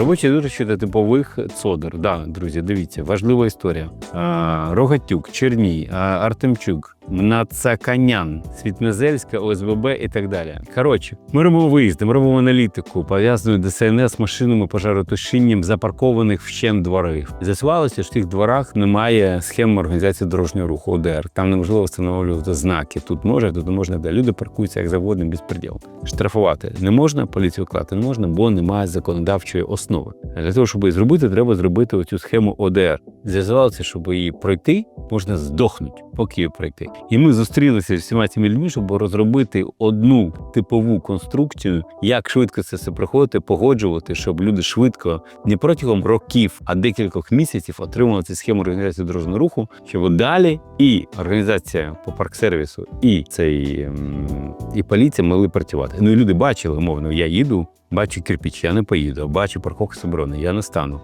Робочі дорожчі до типових цодер. Да, друзі, дивіться, важлива історія. А, Рогатюк, Черній, а, Артемчук, Нацаканян, Світнезельська, ОСББ і так далі. Коротше, ми робимо виїзди, ми робимо аналітику, пов'язану ДСНС машинами пожаротушінням запаркованих вщент дворів. З'ясувалося, що в тих дворах немає схем організації дорожнього руху ОДР. Там неможливо встановлювати знаки. Тут може, тут можна. Де люди паркуються як заводом без приділу. Штрафувати не можна, поліцію вклати не можна, бо немає законодавчої основи. Для того, щоб зробити, треба зробити оцю схему ОДР. З'ясувалося, щоб її пройти, можна здохнути, поки її пройти. І ми зустрілися з всіма цими людьми, щоб розробити одну типову конструкцію, як швидко це все проходити, погоджувати, щоб люди швидко не протягом років, а декількох місяців отримували цю схему організації дорожнього руху, щоб далі і організація по парксервісу, і цей і поліція могли працювати. Ну і люди бачили, мовно, я їду, бачу кирпіч, я не поїду, бачу парковку з оборони, я не стану.